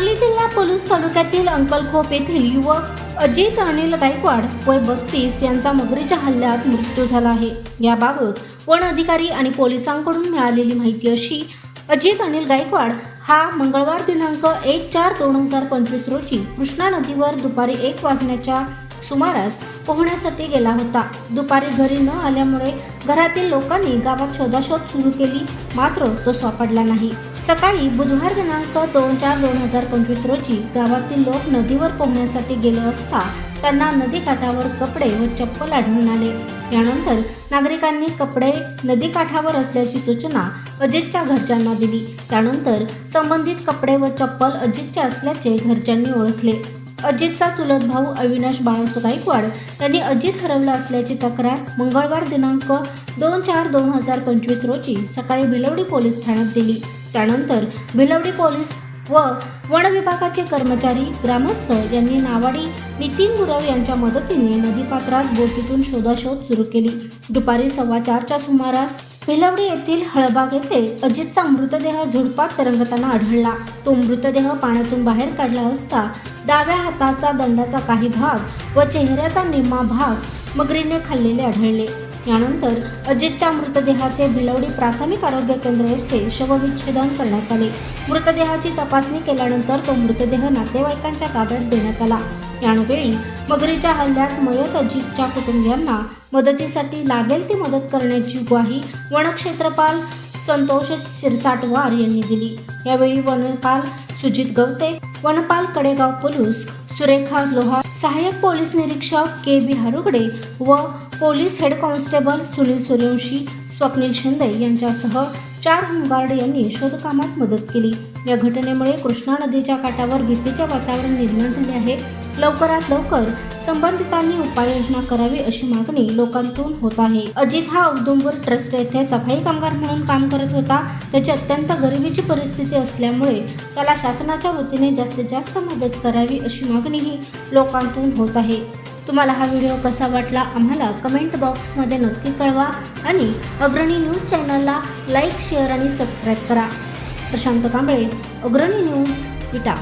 तालुक्यातील अंकलखोप येथील युवक अजित अनिल गायकवाड वय बत्तीस यांचा मगरीच्या हल्ल्यात मृत्यू झाला आहे. याबाबत वन अधिकारी आणि पोलिसांकडून मिळालेली माहिती अशी अजित अनिल गायकवाड हा मंगळवार दिनांक एक चार दोन हजार पंचवीस रोजी कृष्णा नदीवर दुपारी एक वाजण्याच्या सुमारास पोहण्यासाठी गेला होता. दुपारी घरी न आल्यामुळे घरातील लोकांनी गावात शोधाशोध सुरू केली. मात्र तो सापडला नाही. सकाळी बुधवार दिनांक दोन चार दोन हजार पंचवीस रोजी गावातील लोक नदीवर पोहण्यासाठी गेले असता त्यांना नदीकाठावर कपडे व चप्पल आढळून आले. यानंतर नागरिकांनी कपडे नदीकाठावर असल्याची सूचना अजितच्या घरच्यांना दिली. त्यानंतर संबंधित कपडे व चप्पल अजितचे असल्याचे घरच्यांनी ओळखले. अजितचा चुलत भाऊ अविनाश बाळासू गायकवाड यांनी अजित हरवला असल्याची तक्रार मंगळवार दिनांक दोन चार दोन हजार पंचवीस रोजी सकाळी भिलवडी पोलीस ठाण्यात दिली. त्यानंतर भिलवडी पोलीस व वन विभागाचे कर्मचारी ग्रामस्थ यांनी नावाडी नितीन गुरव यांच्या मदतीने नदीपात्रात बोटीतून शोधाशोध सुरू केली. दुपारी सव्वा चारच्या सुमारास भिलवडी येथील हळबाग येथे अजितचा मृतदेह झुडपात तरंगताना आढळला. तो मृतदेह पाण्यातून बाहेर काढला असता डाव्या हाताचा दंडाचा काही भाग व चेहऱ्याचा निम्मा भाग मगरीने खाल्लेले आढळले. यानंतर अजितच्या मृतदेहाचे भिलवडी प्राथमिक आरोग्य केंद्र येथे शवविच्छेदन करण्यात आले. मृतदेहाची तपासणी केल्यानंतर तो मृतदेह नातेवाईकांच्या ताब्यात देण्यात आला. यावेळी मगरीच्या हल्ल्यात मयत अजितच्या कुटुंबियांना मदतीसाठी लागेल ती मदत करण्याची ग्वाही वनक्षेत्रपाल संतोष शिरसाटवार यांनी दिली. यावेळी वनपाल सुजित गवते वनपाल कडेगाव पोलीस सुरेखा लोहार सहाय्यक पोलीस निरीक्षक के बी हारुगडे व police head constable Sunil Suryavanshi Swapnil Shinde यांच्यासह चार होमगार्ड यांनी शोधकामात मदत केली. या घटनेमुळे कृष्णा नदीच्या काठावर भीतीचे वातावरण निर्माण झाले आहे. लवकरात लवकर संबंधितांनी उपाययोजना करावी अशी मागणी लोकांतून होत आहे. अजित हा औदुंबर ट्रस्ट येथे सफाई कामगार म्हणून काम करत होता. त्याची अत्यंत गरिबीची परिस्थिती असल्यामुळे त्याला शासनाच्या वतीने जास्तीत जास्त मदत करावी अशी मागणीही लोकांतून होत आहे. तुम्हाला हा व्हिडिओ कसा वाटला आम्हाला कमेंट बॉक्समध्ये नक्की कळवा आणि अग्रणी न्यूज चॅनलला लाईक शेअर आणि सबस्क्राईब करा. प्रशांत कांबळे अग्रणी न्यूज विटा.